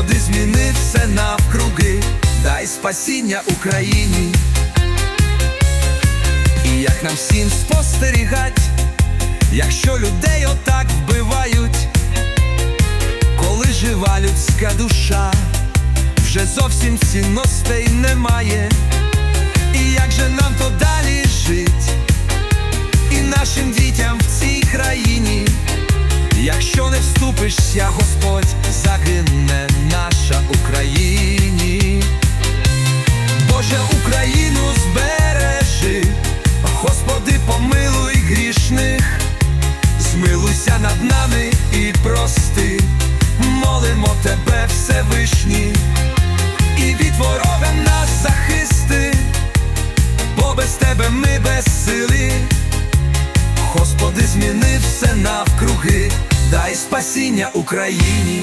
Господи, зміни навкруги, дай спасіння Україні. І як нам всім спостерігать, якщо людей отак вбивають, коли жива людська душа, вже зовсім цінностей немає. І як же нам то далі жить, і нашим дітям в цій країні, якщо не вступишся, Господь, Зміни все навкруги, дай спасіння Україні.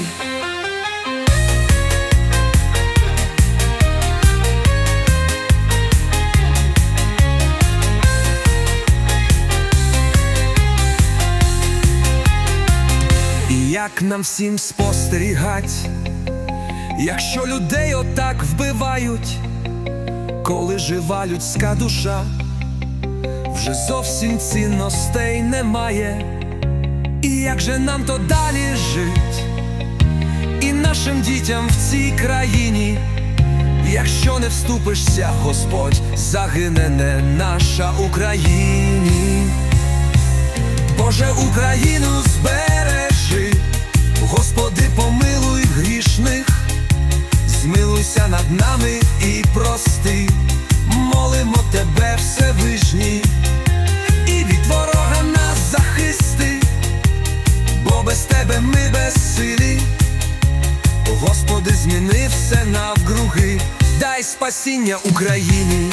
Як нам всім спостерігать, якщо людей отак вбивають, коли жива людська душа, вже зовсім цінностей немає. І як же нам то далі жить, і нашим дітям в цій країні, якщо не вступишся, Господь, загине не наша Україні. Боже, Україну збережи, Господи, помилуй грішних, змилуйся над нами все навкруги, дай спасіння Україні.